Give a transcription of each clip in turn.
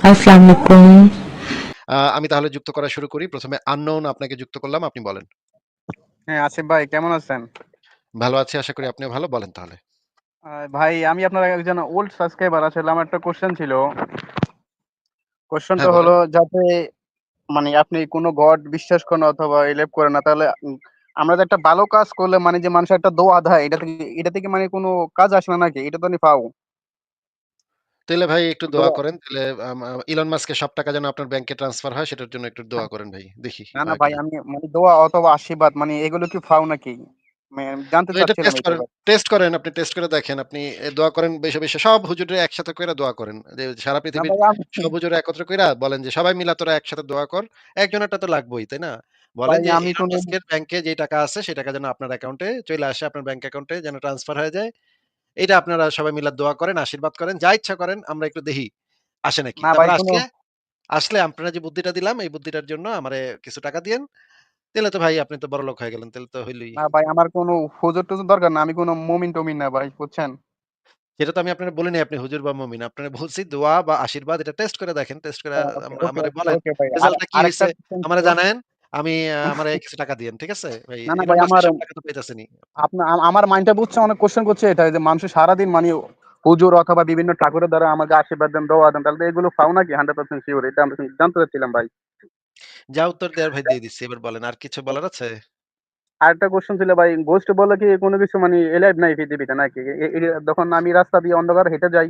আসসালামু আলাইকুম। আমি তাহলে যুক্ত করা শুরু করি। ১ম এ unknown আপনাকে যুক্ত করলাম। আপনি বলেন। হ্যাঁ, আসিফ ভাই কেমন আছেন? ভালো আছি। আশা করি আপনিও ভালো। বলেন তাহলে। ভাই আমি আপনার একজন ওল্ড সাবস্ক্রাইবার আসলে আমার একটা কোয়েশ্চেন ছিল। কোয়েশ্চেনটা হ্যাঁ, হলো যাতে মানে আপনি কোন গড বিশ্বাস করেন অথবা এলিভ করেন না তাহলে আমরা যে একটা ভালো কাজ করলে মানে যে মানুষের একটা দোয়া দেয় এটা থেকে এটা থেকে মানে কোনো কাজ আসে না নাকি? এটা তো আমি পাও। তাইলে ভাই একটু দোয়া করেন। আ ইলন মাস্কের সব টাকা যেন আপনার ব্যাংকে ট্রান্সফার হয় সেটার জন্য একটু দোয়া করেন ভাই। দেখি না, না ভাই আমি মানে দোয়া অথবা আশীর্বাদ মানে এগুলো কি পাও নাকি? মানে জানতে চাচ্ছিলাম টেস্ট করেন টেস্ট করেন। আপনি টেস্ট করে দেখেন। আপনি দোয়া করেন বেশে, বেশে সব হুজুরে একসাথে কইরা দোয়া করেন। যে সারা পৃথিবীর সব হুজুরে একত্র কইরা বলেন যে, "সবাই মিলা তোরা একসাথে দোয়া কর।" একজনেরটা তো লাগবই, তাই না? বলেন যে আমি ব্যাংকে যেই টাকা আছে সেই টাকা যেন আপনার অ্যাকাউন্টে চলে আসে, আপনার ব্যাংক অ্যাকাউন্টে যেন ট্রান্সফার হয়ে যায়। এইটা আপনারা সবাই মিলা দোয়া করেন, আশীর্বাদ করেন। যা ইচ্ছা করেন আমরা একটু দেখি আসে নাকি। তারপরে আসলে, আসলে আপনারা যে বুদ্ধিটা দিলাম এই বুদ্ধিটার জন্য আমারে কিছু টাকা দিয়েন। তাইলে তো ভাই আপনি তো বড়লোক হয়ে গেলেন। তাহলে তো হইলই। না ভাই আমার কোনো হুজুর-টুজুর দরকার না। আমি কোনো মুমিন টমিন না ভাই বুঝছেন? সেটা তো আমি আপনারে বলিনি আপনি হুজুর বা মুমিন। আপনারে বলছি দোয়া বা আশীর্বাদ এটা টেস্ট করে দেখেন। টেস্ট করে আম ওকে, আমারে বলেন। রেজাল্টটা কি কোয়েশ্চেন আমারে জানায়েন। আমি আমারে কিছু টাকা দিয়েন। ঠিক আছে? না, না ভাই আমার মাইন্ডটা বুঝছে অনেক কোয়েশ্চেন করছে এটা যে মানুষ সারাদিন মানে হুজুর অথবা বিভিন্ন ঠাকুরের দ্বারা আমাকে আশীর্বাদ দেন, দোয়া দেন। তাহলে এগুলো পাও নাকি 100% সিউর? এটা আমি জানতে চাচ্ছিলাম ভাই। যা উত্তর দেয়ার ভাই দিয়ে দিচ্ছি। এবার বলেন আর কিছু বলার আছে? আরেকটা কোয়েশ্চেন ছিল ভাই, গোস্ট বলে কি কোন কিছু মানে এলাইভ নাই পৃথিবীতে নাকি? যখন আমি রাস্তা দিয়ে অন্ধকারে হেঁটে যাই,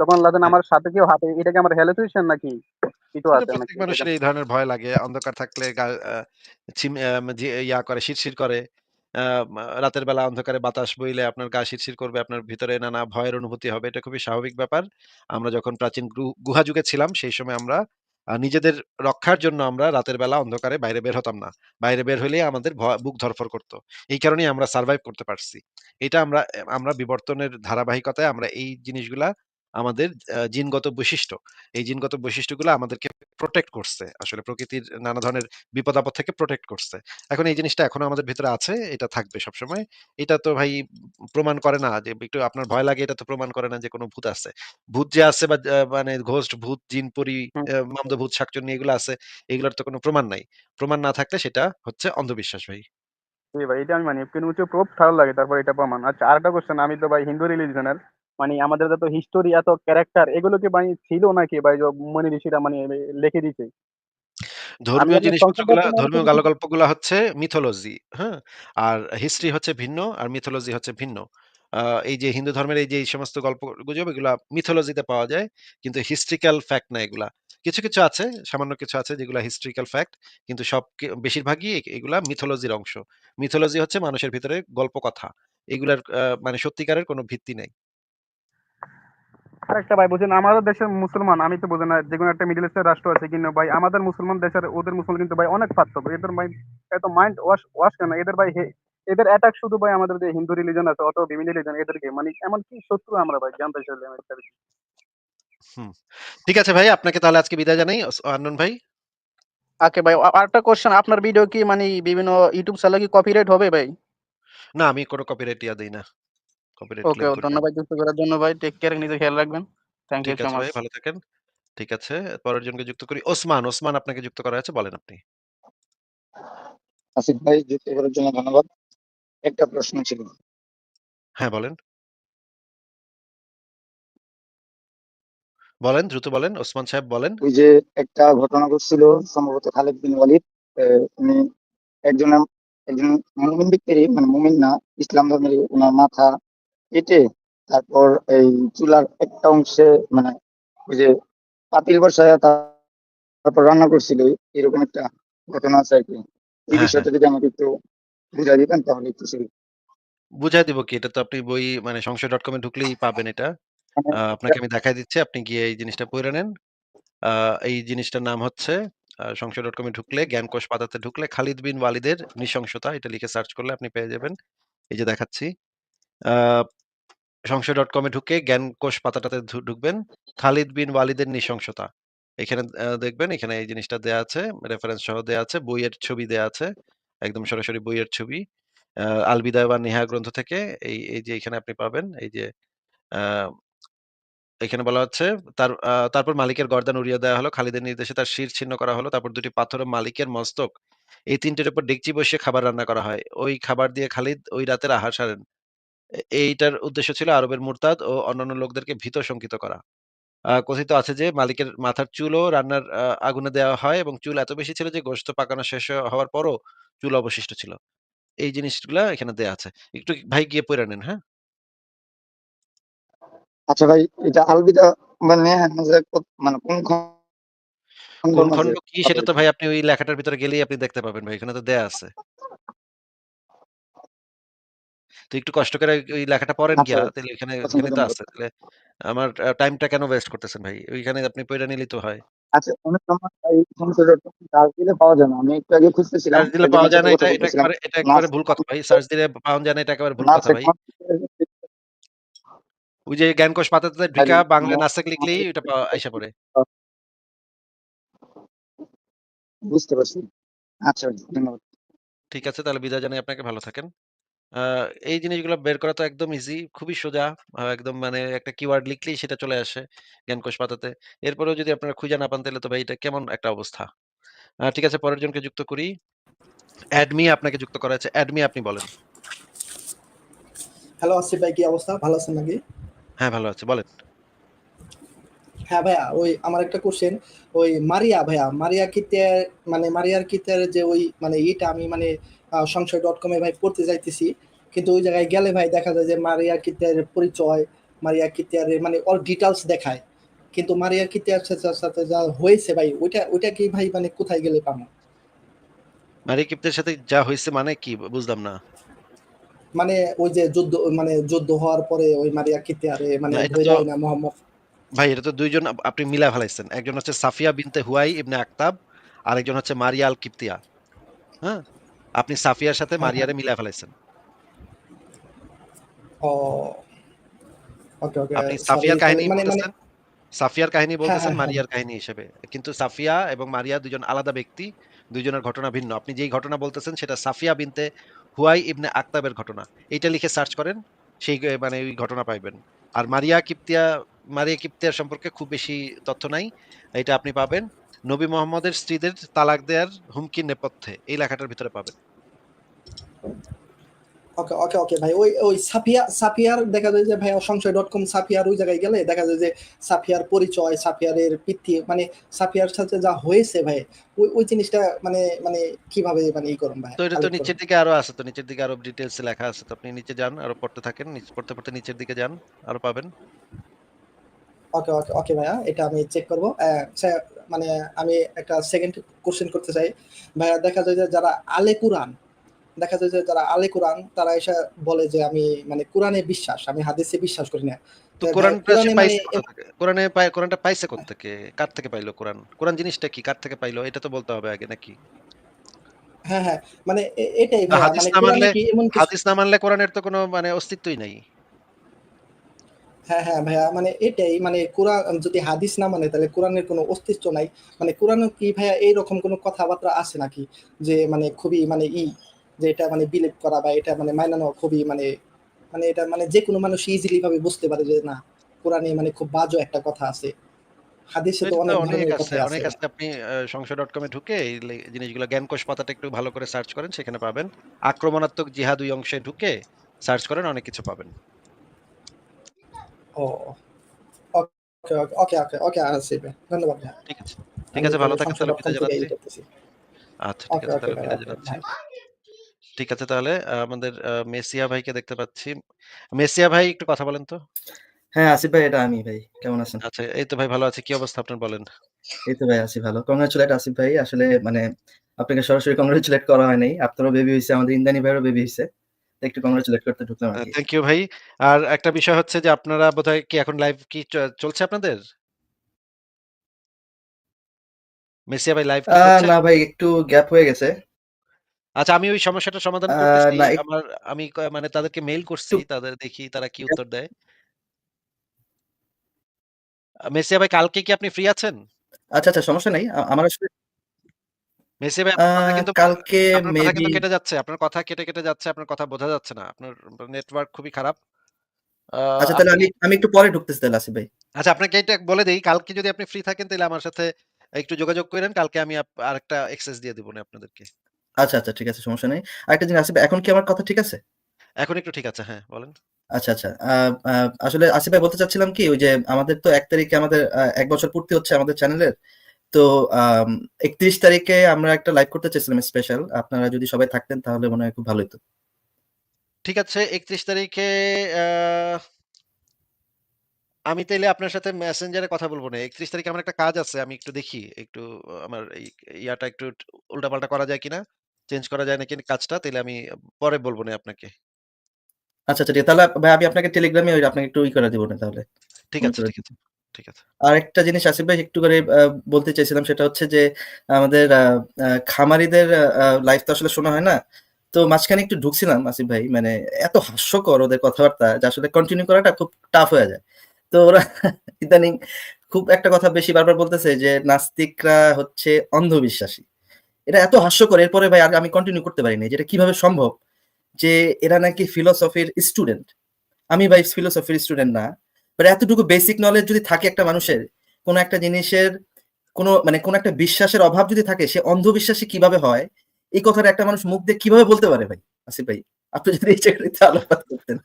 তখন লাগেন হ্যাঁ। আমার সাথে কেউ হাতে এটা কি আমার হ্যালুসিনেশন নাকি কিছু প্রত্যেক এটা মানুষের এই ধরনের ভয় লাগে। অন্ধকার থাকলে গা ইয়া করে শিরশির করে। রাতের বেলা অন্ধকারে বাতাস বইলে আপনার গা শিরশির করবে। আপনার ভিতরে নানা ভয়ের অনুভূতি হবে। এটা খুবই স্বাভাবিক ব্যাপার। আমরা যখন প্রাচীন গ্রু গুহা যুগে ছিলাম সেই সময় আমরা নিজেদের রক্ষার জন্য আমরা রাতের বেলা অন্ধকারে বাইরে বের হতাম না। বাইরে বের হইলেই আমাদের ভ বুক ধরফর করতো এই কারণেই আমরা সারভাইভ করতে পারছি। এটা আমরা আমরা বিবর্তনের ধারাবাহিকতায় আমরা এই জিনিসগুলা আমাদের জিনগত বৈশিষ্ট্য। এই জিনগত বৈশিষ্ট্যগুলা আমাদেরকে প্রোটেক্ট করছে। আসলে প্রকৃতির নানা ধরনের বিপদ-আপদ থেকে প্রোটেক্ট করছে। এখন এই জিনিসটা এখনও আমাদের ভিতরে আছে। এটা থাকবে সবসময়। এটা তো ভাই প্রমাণ করে না যে একটু আপনার ভয় লাগে এটা তো প্রমাণ করে না যে কোনো ভূত আছে। ভূত যে আছে বা মানে ঘোস্ট, ভূত, জিন, পরী, হুম, আ মন্দভূত, এগুলো আছে। এগুলোর তো কোনো প্রমাণ নাই। প্রমাণ না থাকলে সেটা হচ্ছে অন্ধবিশ্বাস ভাই। ভাই এটা আমি মানি। কিন্তু প্রুফ ভালো লাগে তারপর এটা প্রমাণ। আচ্ছা আরেকটা কোয়েশ্চেন আমি তো ভাই হিন্দু রিলিজিয়নের। মানে আমাদের যত হিস্টোরি এত ক্যারেক্টার এগুলো কি ভাই ছিল নাকি ভাই য মুনি ঋষিরা মানে লিখে দিছে? ধর্মীয় জিনিসপত্রগুলা ধর্মীয় গল্পগুলা হচ্ছে মিথোলজি, হ্যাঁ? আর হিস্ট্রি হচ্ছে ভিন্ন আর মিথোলজি হচ্ছে ভিন্ন। এই যে হিন্দু ধর্মের এই যে এই সমস্ত গল্প-গুজব এগুলা মিথোলজিতে পাওয়া যায়। কিন্তু হিস্ট্রিক্যাল ফ্যাক্ট না এগুলা। কিছু, কিছু আছে, সামান্য কিছু আছে যেগুলা হিস্ট্রিক্যাল ফ্যাক্ট। কিন্তু সব বেশিরভাগই এগুলা মিথোলজির অংশ। মিথোলজি হচ্ছে মানুষের ভিতরে গল্প কথা এগুলার মানে সত্যিকারের কোনো ভিত্তি নাই। আরেকটা ভাই বুঝেন আমাদের দেশের মুসলমান আমি তো বুঝি না যেকোনো একটা মিডল ইস্টের রাষ্ট্র আছে কিন্তু ভাই আমাদের মুসলমান দেশের ওদের মুসলমান কিন্তু ভাই অনেক পার্থক্য। এদের ভাই এত মাইন্ড ওয়াশ ওয়াশ কেন? এদের ভাই এদের অ্যাটাক শুধু ভাই আমাদের যে হিন্দু রিলিজন আছে অথবা বিভিন্ন রিলিজন এদেরকে মানে এমন কি শত্রু আমরা ভাই জানতে চাইলাম একটা বিষয়। হুম। ঠিক আছে ভাই আপনাকে তাহলে আজকে বিদায় জানাই অস আন্নন ভাই। ওকে ভাই আরেকটা কোয়েশ্চেন আপনার ভিডিও কি মানে বিভিন্ন ইউটিউব চ্যানেলে কি কপিরাইট হবে ভাই? না আমি কোন কপিরাইট ইয়া দেই না। Copyright okay. ধন্যবাদ যুক্ত করার জন্য ভাই। টেক কেয়ার নিজের খেয়াল রাখবেন। Thank you so much. ভালো থাকেন। ঠিক আছে। পরের জনকে যুক্ত করি। ওসমান, ওসমান আপনাকে যুক্ত করা হয়েছে বলেন আপনি। আসিফ ভাই যুক্ত করার জন্য ধন্যবাদ। একটা প্রশ্ন ছিল। হ্যাঁ, বলেন। বলেন, দ্রুত বলেন। ওসমান সাহেব বলেন। ওই যে একটা ঘটনা ঘটছিল সম্ভবত খালিদ বিন ওয়ালিদ। উনি একজন একজন মুমিন ব্যক্তিরই মানে মুমিন না, ইসলাম ধর্মের উনার মাথা কেটে তারপর এই চুলার একটা অংশে মানে ওই যে পাতিল বসায়া তারপর রান্না করছিল। এরকম একটা ঘটনা আছে আরকি। এই হ্যাঁ, হ্যাঁ। বিষয়টা যদি আমাকে একটু বুঝায় দিতেন তাহলে একটু সুবি বুঝায় দিব কি? এটা তো আপনি বই মানে সংশয়.com এ ঢুকলেই পাবেন এটা। মানে আপনাকে আমি দেখাই দিচ্ছি। আপনি গিয়ে এই জিনিসটা পইড়া নেন। এই জিনিসটার নাম হচ্ছে আ সংশয়.com এ ঢুকলে জ্ঞানকোষ পাতাতে ঢুকলে খালিদ বিন ওয়ালিদের নৃশংসতা এটা লিখে সার্চ করলে আপনি পেয়ে যাবেন। এই যে দেখাচ্ছি। আ সংশয়.com এ ঢুকে জ্ঞানকোষ পাতাটাতে ঢুকবেন। খালিদ বিন ওয়ালিদের নৃশংসতা। এখানে দেখবেন এখানে এই জিনিসটা দেয়া আছে। রেফারেন্স সহ দেয়া আছে। বইয়ের ছবি দেয়া আছে। একদম সরাসরি বইয়ের ছবি। আ আল বিদায়া ওয়ান নিহায়া গ্রন্থ থেকে এই এই যে এখানে আপনি পাবেন, এই যে এখানে বলা হচ্ছে, তার তারপর মালিকের গর্দান উড়িয়ে দেওয়া হলো। খালিদের নির্দেশে তার শির ছিন্ন করা হলো। তারপর ২ টি পাথর মালিকের মস্তক, এই ৩ টির উপর ডেকচি বসিয়ে খাবার রান্না করা হয়। ওই খাবার দিয়ে খালিদ ওই রাতের আহার সারেন। এইটার উদ্দেশ্য ছিল আরবের মুরতাদ ও অন্যান্য লোকদেরকে ভীত শঙ্কিত করা। কথিত আছে যে মালিকের মাথার চুলও রান্নার আগুনে দেওয়া হয় এবং চুল এত বেশি ছিল যে গোশত পাকানো শেষ হওয়ার পরও চুল অবশিষ্ট ছিল। এই জিনিসগুলা এখানে দেয়া আছে। একটু ভাই গিয়ে পইড়া নেন, হ্যাঁ? আচ্ছা ভাই এটা আলবিদা মানে মানে কোন কোন খন্ড কি সেটা তো ভাই আপনি ওই লেখাটার ভিতরে গেলেই আপনি দেখতে পাবেন ভাই। এখানে তো দেয়া আছে। তো একটু কষ্ট করে ওই- লেখাটা পড়েন আচ্ছা গিয়া ভাই, তাইলে এখানে এখানে তো। আছে। তাহলে আমার টাইমটা কেন ওয়েস্ট করতেছেন ভাই? ওইখানে আপনি পইড়া নিলেই তো হয়। আচ্ছা অনেক সময় এই সার্চ দিলে পাওয়া যায় না। আমি একটু আগে খুঁজতেছিলাম। সার্চ দিলে পাওয়া যায় না এটা এটা বলতেছিলাম। এটা নার্স ভুল কথা ভাই। সার্চ দিলে পাওয়া যায় না এটা একেবারে ভুল কথা ভাই। ওই যে জ্ঞানকোষ পাতাতে ভাই বাংলা লিখলেই আইসা পড়ে। বুঝতে পারছি। আচ্ছা ধন্যবাদ। ঠিক আছে তাহলে বিদায় জানাই আপনাকে ভালো থাকেন। আ এই জিনিসগুলো বের করা তো একদম ইজি, খুবই সোজা। আ একদম মানে একটা কিওয়ার্ড লিখলেই সেটা চলে আসে জ্ঞানকোষ পাতাতে। এরপরেও যদি আপনারা খুঁজে না পান তাহলে তো ভাই এটা কেমন একটা অবস্থা। আ ঠিক আছে পরের জনকে যুক্ত করি। অ্যাডমি আপনাকে যুক্ত করা হয়েছে। অ্যাডমি আপনি বলেন। হ্যালো আসিফ ভাই কি অবস্থা ভালো আছেন নাকি হ্যাঁ, ভালো আছি বলেন। হ্যাঁ ভাইয়া ওই আমার একটা কোশ্চেন ওই মারিয়া ভাইয়া মারিয়া কিতের মানে মারিয়ার কিতের যে ওই মানে ইটা আমি মানে সংশয় ডট কমে ভাই পড়তে যাইতেছি কিন্তু ওই জায়গায় গেলে ভাই দেখা যায় যে মারিয়া কিতের পরিচয় মারিয়া কিতের মানে অল ডিটেলস দেখায় কিন্তু মারিয়া কিতের সাথে যা হয়েছে ভাই ওইটা ওইটা কি ভাই মানে কোথায় গেলে পাবো মারি কিপ্তের সাথে যা হইছে মানে কি বুঝলাম না। মানে ওই যে যুদ্ধ মানে যুদ্ধ হওয়ার পরে ওই মারিয়া কিতিয়ারে মানে না মোহাম্মদ ভাই এটা তো দুইজন আপনি মিলা ফেলাইছেন। একজন হচ্ছে সাফিয়া বিনতে হুয়াই ইবনে আক্তাব, আরেকজন হচ্ছে মারিয়া আল কিপ্তিয়া। হ্যাঁ? আপনি সাফিয়ার সাথে হ্যাঁ, মারিয়ারে ফেলাইছেন। ও ওকে ওকে আপনি সাফিয়ার কাহিনী মানে মানে বলতেছেন সাফিয়ার কাহিনী হ্যাঁ, বলতেছেন হ্যাঁ, মারিয়ার কাহিনী হিসেবে। কিন্তু সাফিয়া এবং মারিয়া দুজন আলাদা ব্যক্তি। দুইজনের ঘটনা ভিন্ন। আপনি যেই ঘটনা বলতেছেন সেটা সাফিয়া বিনতে হুয়াই ইবনে আক্তাবের ঘটনা। এইটা লিখে সার্চ করেন। সেই মানে ওই ঘটনা পাইবেন। আর মারিয়া কিপ্তিয়া মারিয়া কিপ্তিয়ার সম্পর্কে খুব বেশি তথ্য নাই। এটা আপনি পাবেন নবী মোহাম্মদের স্ত্রীদের তালাক দেয়ার হুমকির নেপথ্যে। এই লেখাটার ভিতরে পাবেন। ওকে ওকে ওকে ভাই ওই ওই সাফিয়া সাফিয়ার দেখা যায় যে ভাই সংশয় ডট কম সাফিয়ার ওই জায়গায় গেলে দেখা যায় যে সাফিয়ার পরিচয় সাফিয়ারের পিতৃ মানে সাফিয়ার সাথে যা হয়েছে ভাই ওই ওই জিনিসটা মানে মানে কীভাবে মানে ই করুন ভাই তো এটা তো নিচের দিকে আরও আছে তো নিচের দিকে আরও ডিটেইলস লেখা আছে। তো আপনি নিচে যান, আরও পড়তে থাকেন। নিচ পড়তে, পড়তে নিচের দিকে যান। আরও পাবেন। ওকে ওকে ওকে ভাইয়া এটা আমি চেক করব মানে আমি একটা সেকেন্ড কোশ্চেন করতে চাই ভাইয়া দেখা যায় যে যারা আলে কোরআন দেখা যায় যে যারা আলে কোরআন তারা এসে বলে যে আমি মানে কোরআনে বিশ্বাস আমি হাদিসে বিশ্বাস করি না তো ভাই, কোরআনটা সে কোরআনে মানে পাইছে কোথা থেকে? কোরআনে কোরআনটা? কার থেকে পাইলো কোরআন? কোরআন জিনিসটা কি? কার থেকে পাইলো? এটা তো বলতে হবে আগে নাকি? হ্যাঁ হ্যাঁ মানে এটাই না, হাদিস মানে না মানলে হাদিস না মানলে কোরআনের তো কোনো মানে অস্তিত্বই নাই। হ্যাঁ হ্যাঁ ভাইয়া মানে এটাই মানে কোরআন যদি হাদিস না মানে তাহলে কোরআনের কোনো অস্তিত্ব নাই মানে কোরআনে কি ভাইয়া এইরকম কোনো কথাবার্তা আছে নাকি যে মানে খুবই মানে ই যে এটা মানে বিলিভ করা বা এটা মানে মানানো খুবই মানে মানে এটা মানে যে কোনো মানুষ ইজিলি ভাবে বুঝতে পারে যে না কোরআনে মানে খুব বাজে একটা কথা আছে হাদিসে তো অনেক অনেক আছে, অনেক আছে আছে। আপনি আ সংশয়.com এ ঢুকে এই লে জিনিসগুলো জ্ঞানকোষ পাতাটা একটু ভালো করে সার্চ করেন সেখানে পাবেন। আক্রমণাত্মক জিহাদ ওই অংশে ঢুকে সার্চ করেন অনেক কিছু পাবেন। ও ওকে ওকে ওকে ওকে ওকে ধন্যবাদ ঠিক আছে। ঠিক আছে ভালো থাকেন তাহলে বিদায় জানাচ্ছি। জানাচ্ছি আচ্ছা ঠিক আছে তাহলে বিদায় জানাচ্ছি। ঠিক আছে তাহলে আমাদের মেসিয়া ভাইকে দেখতে পাচ্ছি। মেসিয়া ভাই একটু কথা বলেন তো? হ্যাঁ, আসিফ ভাই এটা আমি ভাই। কেমন আছেন? আচ্ছা এই তো ভাই ভালো আছি। কি অবস্থা আপনার বলেন? এই তো ভাই আছি ভালো। কংগ্রাচুলেট আসিফ ভাই। আসলে মানে আপনাকে সরাসরি কংগ্রাচুলেট করা হয় নাই। আপনারও বেবি হয়েছে আমাদের ইন্দ্রাণী ভাইয়েরও বেবি হইছে। একটু কংগ্রাচুলেট করতে ঢুকলাম থ্যাংক ইউ ভাই। আর একটা বিষয় হচ্ছে যে আপনারা বোধহয় কি এখন লাইভ কি চলছে আপনাদের? মেসিয়া ভাই লাইভ? না ভাই একটু গ্যাপ হয়ে গেছে। আচ্ছা আমি ওই সমস্যাটার সমাধান করতেছি। আমার আমি মানে তাদেরকে মেইল করছি। তাদের দেখি তারা কি উত্তর দেয়। মেসিয়া ভাই কালকে কি আপনি ফ্রি আছেন? আচ্ছা, আচ্ছা সমস্যা নাই। আমার আসলে মেসিয়া ভাই আপনার কথা কিন্তু কালকে আপনার কথা মেবি কিন্তু কেটে যাচ্ছে। আপনার কথা কেটে, কেটে যাচ্ছে। আপনার কথা বোঝা যাচ্ছে না। আপনার নেটওয়ার্ক খুবই খারাপ। আচ্ছা তাহলে আপনি আমি আমি একটু পরে ঢুকতেছি তাহলে আসিফ ভাই। আচ্ছা আপনাকে এটা বলে দেই, কালকে যদি আপনি ফ্রি থাকেন তাহলে আমার সাথে একটু যোগাযোগ করেন কালকে আমি আপ আরেকটা এক্সেস দিয়ে দিবনে আপনাদেরকে। আচ্ছা, আচ্ছা ঠিক আছে সমস্যা নেই। আরেকটা জিনিস আসিফ ভাই এখন কি আমার কথা ঠিক আছে? এখন একটু ঠিক আছে। হ্যাঁ, বলেন। আচ্ছা, আচ্ছা। আ আ আসলে আসিফ ভাই বলতে চাচ্ছিলাম কি ওই যে আমাদের তো এক তারিখে আমাদের ১ বছর পূর্তি হচ্ছে আমাদের চ্যানেলের। তো ৩১ তারিখে আমরা একটা লাইভ করতে চাইছিলাম স্পেশাল। আপনারা যদি সবাই থাকতেন তাহলে মনে হয় খুব ভালো হইতো। ঠিক আছে ৩১ তারিখে আমি তাইলে আপনার সাথে মেসেঞ্জারে কথা বলব না। ৩১ তারিখে আমার একটা কাজ আছে। আমি একটু দেখি। একটু আমার এই ইয়াটা একটু উল্টাপাল্টা করা যায় কিনা? চেঞ্জ করা যায় নাকি কাজটা? তাইলে আমি পরে বলব না আপনাকে। আচ্ছা, আচ্ছা ঠিক আছে। তাহলে ভাই আমি আপনাকে টেলিগ্রামে ওই আপনাকে একটু ই করে দিব না তাহলে। ঠিক আছে, ঠিক আছে, ঠিক আছে। আরেকটা জিনিস আসিফ ভাই একটু করে বলতে চাইছিলাম সেটা হচ্ছে যে, আমাদের খামারিদের আ লাইভ তো আসলে শোনা হয় না। তো মাঝখানে একটু ঢুকছিলাম আসিফ ভাই মানে এত হাস্যকর ওদের কথাবার্তা যে আসলে কন্টিনিউ করাটা খুব টাফ হয়ে যায়। তো ওরা ইদানিং খুব একটা কথা বেশি বারবার বলতেছে যে, নাস্তিকরা হচ্ছে অন্ধবিশ্বাসী। এটা এত হাস্যকর, এরপরে ভাই আর আমি কন্টিনিউ করতে পারিনি নাই। যে এটা কীভাবে সম্ভব? যে এরা নাকি ফিলোসফির স্টুডেন্ট। আমি ভাই ফিলোসফির স্টুডেন্ট না। বাট এতটুকু বেসিক নলেজ যদি থাকে একটা মানুষের, কোন একটা জিনিসের কোন মানে কোন একটা বিশ্বাসের অভাব যদি থাকে সে অন্ধবিশ্বাসী কীভাবে হয়? এই কথাটা একটা মানুষ মুখ দিয়ে কীভাবে বলতে পারে ভাই? আসিফ ভাই। আপনি যদি এই জায়গাটাতে আলোকপাত করতেন।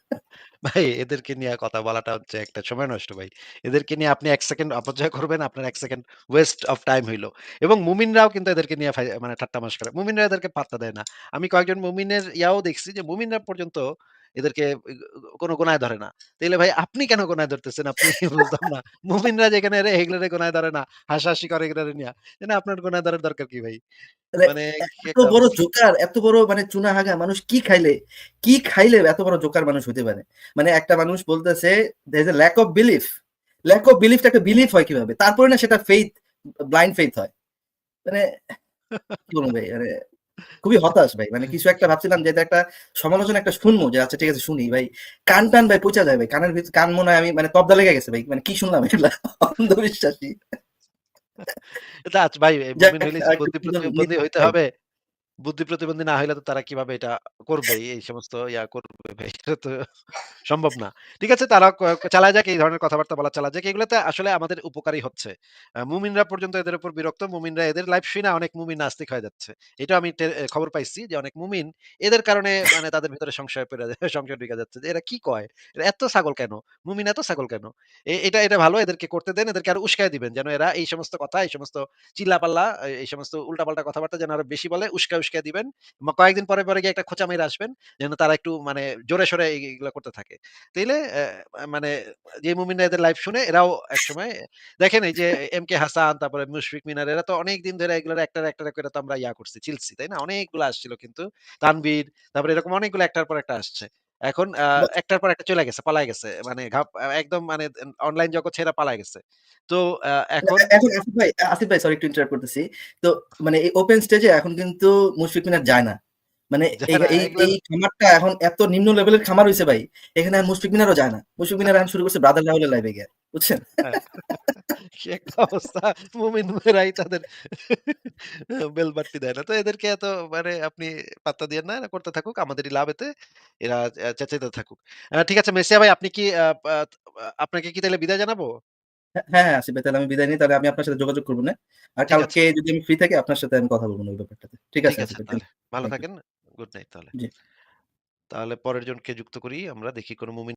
ভাই এদেরকে নিয়ে কথা বলাটা হচ্ছে একটা সময় নষ্ট ভাই। এদেরকে নিয়ে আপনি এক সেকেন্ড অপচয় করবেন, আপনার এক সেকেন্ড ওয়েস্ট অফ টাইম হইল এবং মুমিনরাও কিন্তু এদেরকে নিয়ে মানে ঠাট্টা মাস করে মুমিনরা এদেরকে পাত্তা দেয় না। আমি কয়েকজন মুমিনের ইয়াও দেখছি যে মুমিনরা পর্যন্ত এদেরকে কোন গোনায় ধরে না। তাইলে ভাই আপনি কেন গোনায় ধরতেছেন? আপনি বুঝলাম না। মুমিনরা যেখানে রে এগুলারে গোনায় ধরে না। হাসাহাসি করে এগুলারে নিয়া। না আপনার গোনায় ধরার দরকার কি ভাই? মানে এত বড় জোকার, এত বড় মানে চুনাহাগা মানুষ কি খাইলে, কি খাইলে এত বড় জোকার মানুষ হতে পারে? মানে একটা মানুষ বলতেছে there is a lack of belief. lack of belief একটা বিলিফ হয় কীভাবে? তারপরে না সেটা ফেইথ ব্লাইন্ড ফেইথ হয়। মানে কি বলব ভাই মানে খুবই হতাশ ভাই। মানে কিছু একটা ভাবছিলাম যে এটা একটা সমালোচনা একটা শুনব যে আচ্ছা ঠিক আছে শুনি ভাই। কান টান ভাই পৌঁছা যায় ভাই। কানের ভিতরে কান মনে হয় আমি মানে তবদা লেগে গেছে ভাই। মানে কি শুনলাম এগুলা অন্ধবিশ্বাসী। এটা আচ্ছা ভাই হইতে হবে। বুদ্ধি প্রতিবন্ধী না হইলে তো তারা কীভাবে এটা করবে? এই সমস্ত ইয়া করবে ভাই। এটা তো সম্ভব না। ঠিক আছে তারা ক চালায় যাক এই ধরনের কথাবার্তা বলা চালায় যাক। এগুলোতে আসলে আমাদের উপকারই হচ্ছে। মুমিনরা পর্যন্ত এদের উপর বিরক্ত। মুমিনরা এদের লাইভ শুইনা অনেক মুমিন নাস্তিক হয়ে যাচ্ছে। এটাও আমি খবর পাইছি যে অনেক মুমিন এদের কারণে মানে তাদের ভিতরে সংশয় যায় সংশয় ঢুইকা যাচ্ছে যে এরা কি কয়? এরা এত ছাগল কেন? মুমিন এত ছাগল কেন? এটা এটা ভালো এদেরকে করতে দেন। এদেরকে আরও উস্কায় দিবেন। যেন এরা এই সমস্ত কথা, এই সমস্ত চিল্লাপাল্লা, এই সমস্ত উল্টাপাল্টা কথাবার্তা যেন আরও বেশি বলে উস্কায়, উস্কায় দিবেন। কয়েকদিন পরে, পরে গিয়ে একটা খোঁচা মেরে আসবেন। যেন তারা একটু মানে জোরে সোরে এগুলো করতে থাকে। তাইলে মানে যে মুমিনরা এদের লাইফ শুনে এরাও একসময় দেখেন এই যে এম কে হাসান, তারপরে মুশফিক মিনার এরা তো অনেকদিন ধরে এগুলোর একটা একটা করে তো আমরা ইয়া করছি, চিলছি, তাই না? অনেকগুলো আসছিল কিন্তু। তানবীর তারপরে এরকম অনেকগুলো একটার পর একটা আসছে। এখন একটার পর একটা চলে গেছে, পালায় গেছে। মানে একদম মানে অনলাইন জগৎ ছেড়ে পালায় গেছে। তো এখন এখন আসিফ ভাই আসিফ ভাই সরি একটু ইন্টারাপ্ট করতেছি। তো মানে এই ওপেন স্টেজে এখন কিন্তু মুশফিক মিনার যায় না। মানে এই এই খামারটা এখন এত নিম্ন লেভেলের খামার হইছে ভাই। এখানে আর মুশফিক মিনারও যায় না। মুশফিক মিনার এখন শুরু করছে ব্রাদার রাহুলের লাইভে গিয়া। বুঝছেন? হ্যাঁ। কি একটা অবস্থা মুমিন মুমিরাই তাদের বেল বাট্টি দেয় না। তো এদেরকে এত মানে আপনি পাত্তা দিয়েন না। এরা করতে থাকুক। আমাদেরই লাভ এতে। এরা চেঁচাইতে থাকুক। ঠিক আছে মেসিয়া ভাই আপনি কি আপনাকে কি তাইলে বিদায় জানাব? হ্যাঁ, হ্যাঁ, আসিফ তাহলে আমি বিদায় নিই। তাহলে আমি আপনার সাথে যোগাযোগ করব না। আর কালকে যদি আমি ফ্রি থাকি আপনার সাথে আমি কথা বলব ওই ব্যাপারটাতে। ঠিক আছে ভাই। তাহলে। ভালো থাকেন। গুড নাইট তাহলে। তাহলে পরের জনকে যুক্ত করি আমরা দেখি কোনো মুমিন